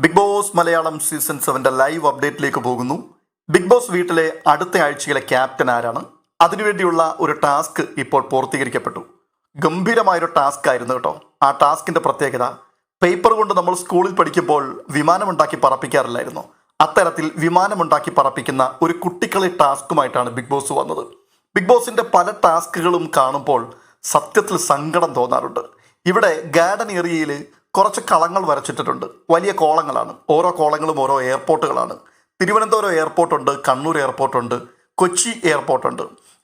Big boss Malayalam season സെവന്റെ live അപ്ഡേറ്റിലേക്ക് പോകുന്നു. ബിഗ് ബോസ് വീട്ടിലെ അടുത്ത ആഴ്ചയിലെ ക്യാപ്റ്റൻ ആരാണ്? അതിനുവേണ്ടിയുള്ള ഒരു ടാസ്ക് ഇപ്പോൾ പൂർത്തീകരിക്കപ്പെട്ടു. ഗംഭീരമായൊരു ടാസ്ക് ആയിരുന്നു കേട്ടോ. ആ ടാസ്കിന്റെ പ്രത്യേകത പേപ്പർ കൊണ്ട് നമ്മൾ സ്കൂളിൽ പഠിക്കുമ്പോൾ വിമാനമുണ്ടാക്കി പറപ്പിക്കാറില്ലായിരുന്നു. അത്തരത്തിൽ വിമാനമുണ്ടാക്കി പറപ്പിക്കുന്ന ഒരു കുട്ടിക്കളി ടാസ്കുമായിട്ടാണ് ബിഗ് ബോസ് വന്നത്. ബിഗ് ബോസിന്റെ പല ടാസ്കുകളും കാണുമ്പോൾ സത്യത്തിൽ സങ്കടം തോന്നാറുണ്ട്. ഇവിടെ ഗാർഡൻ ഏരിയയിൽ കുറച്ച് കളങ്ങൾ വരച്ചിട്ടിട്ടുണ്ട്. വലിയ കോളങ്ങളാണ്. ഓരോ കോളങ്ങളും ഓരോ എയർപോർട്ടുകളാണ്. തിരുവനന്തപുരം എയർപോർട്ടുണ്ട് കണ്ണൂർ എയർപോർട്ടുണ്ട് കൊച്ചി എയർപോർട്ടുണ്ട്.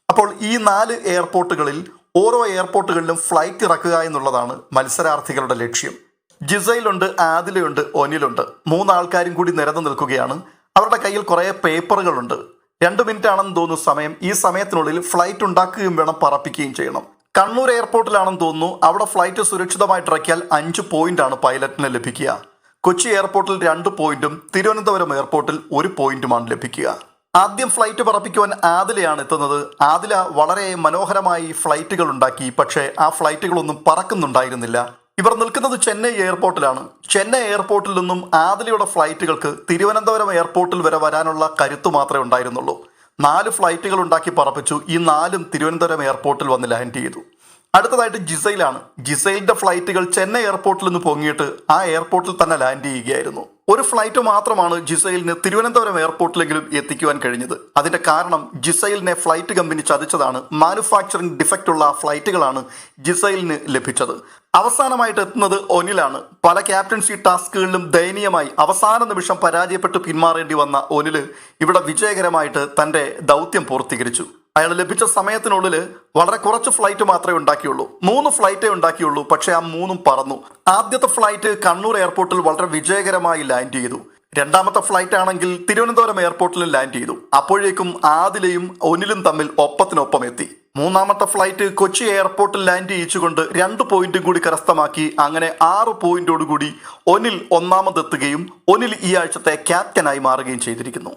അപ്പോൾ ഈ നാല് എയർപോർട്ടുകളിൽ ഓരോ എയർപോർട്ടുകളിലും ഫ്ലൈറ്റ് ഇറക്കുക എന്നുള്ളതാണ് മത്സരാർത്ഥികളുടെ ലക്ഷ്യം. ജിസയിലുണ്ട് ആദിലയുണ്ട് ഒനിലുണ്ട്. മൂന്നാൾക്കാരും കൂടി നിരന്നു നിൽക്കുകയാണ്. അവരുടെ കയ്യിൽ കുറേ പേപ്പറുകളുണ്ട്. രണ്ട് മിനിറ്റ് ആണെന്ന് തോന്നുന്ന സമയം. ഈ സമയത്തിനുള്ളിൽ ഫ്ലൈറ്റ് ഉണ്ടാക്കുകയും വേണം പറപ്പിക്കുകയും ചെയ്യണം. കണ്ണൂർ എയർപോർട്ടിലാണെന്ന് തോന്നുന്നു. അവിടെ ഫ്ലൈറ്റ് സുരക്ഷിതമായിട്ട് ഇറക്കിയാൽ അഞ്ച് പോയിന്റ് ആണ് പൈലറ്റിന് ലഭിക്കുക. കൊച്ചി എയർപോർട്ടിൽ രണ്ട് പോയിന്റും തിരുവനന്തപുരം എയർപോർട്ടിൽ ഒരു പോയിന്റുമാണ് ലഭിക്കുക. ആദ്യം ഫ്ലൈറ്റ് പറപ്പിക്കുവാൻ ആദിലയാണ് എത്തുന്നത്. ആദില വളരെ മനോഹരമായി ഫ്ലൈറ്റുകൾ ഉണ്ടാക്കി. പക്ഷേ ആ ഫ്ലൈറ്റുകളൊന്നും പറക്കുന്നുണ്ടായിരുന്നില്ല. ഇവർ നിൽക്കുന്നത് ചെന്നൈ എയർപോർട്ടിലാണ്. ചെന്നൈ എയർപോർട്ടിൽ നിന്നും ആദിലയുടെ ഫ്ലൈറ്റുകൾക്ക് തിരുവനന്തപുരം എയർപോർട്ടിൽ വരെ വരാനുള്ള കരുത്തു മാത്രമേ ഉണ്ടായിരുന്നുള്ളൂ. നാല് ഫ്ലൈറ്റുകൾ ഉണ്ടാക്കി പറപ്പിച്ചു. ഈ നാലും തിരുവനന്തപുരം എയർപോർട്ടിൽ വന്ന് ലാൻഡ് ചെയ്തു. അടുത്തതായിട്ട് ജിസയിലാണ്. ജിസൈലിന്റെ ഫ്ലൈറ്റുകൾ ചെന്നൈ എയർപോർട്ടിൽ നിന്ന് പൊങ്ങിയിട്ട് ആ എയർപോർട്ടിൽ തന്നെ ലാൻഡ് ചെയ്യുകയായിരുന്നു. ഒരു ഫ്ലൈറ്റ് മാത്രമാണ് ജിസൈലിന് തിരുവനന്തപുരം എയർപോർട്ടിലെങ്കിലും എത്തിക്കുവാൻ കഴിഞ്ഞത്. അതിന്റെ കാരണം ജിസൈലിനെ ഫ്ലൈറ്റ് കമ്പനി ചതിച്ചതാണ്. മാനുഫാക്ചറിംഗ് ഡിഫക്റ്റ് ഉള്ള ഫ്ലൈറ്റുകളാണ് ജിസൈലിന് ലഭിച്ചത്. അവസാനമായിട്ട് എത്തുന്നത് ഒനിലാണ്. പല ക്യാപ്റ്റൻസി ടാസ്കുകളിലും ദയനീയമായി അവസാന നിമിഷം പരാജയപ്പെട്ട് പിന്മാറേണ്ടി വന്ന ഒനിൽ ഇവിടെ വിജയകരമായിട്ട് തന്റെ ദൗത്യം പൂർത്തീകരിച്ചു. അയാൾ ലഭിച്ച സമയത്തിനുള്ളിൽ വളരെ കുറച്ച് ഫ്ലൈറ്റ് മാത്രമേ ഉണ്ടാക്കിയുള്ളൂ. മൂന്ന് ഫ്ലൈറ്റേ ഉണ്ടാക്കിയുള്ളൂ പക്ഷെ ആ മൂന്നും പറന്നു. ആദ്യത്തെ ഫ്ലൈറ്റ് കണ്ണൂർ എയർപോർട്ടിൽ വളരെ വിജയകരമായി ലാൻഡ് ചെയ്തു. രണ്ടാമത്തെ ഫ്ലൈറ്റ് ആണെങ്കിൽ തിരുവനന്തപുരം എയർപോർട്ടിലും ലാൻഡ് ചെയ്തു. അപ്പോഴേക്കും ആദിലയും ഒനിലും തമ്മിൽ ഒപ്പത്തിനൊപ്പം എത്തി മൂന്നാമത്തെ ഫ്ലൈറ്റ് കൊച്ചി എയർപോർട്ടിൽ ലാൻഡ് ചെയ്യിച്ചുകൊണ്ട് രണ്ട് പോയിന്റും കൂടി കരസ്ഥമാക്കി അങ്ങനെ ആറ് പോയിന്റോടുകൂടി ഒനിൽ ഒന്നാമതെത്തുകയും ഒനിൽ ഈ ആഴ്ചത്തെ ക്യാപ്റ്റനായി മാറുകയും ചെയ്തിരിക്കുന്നു.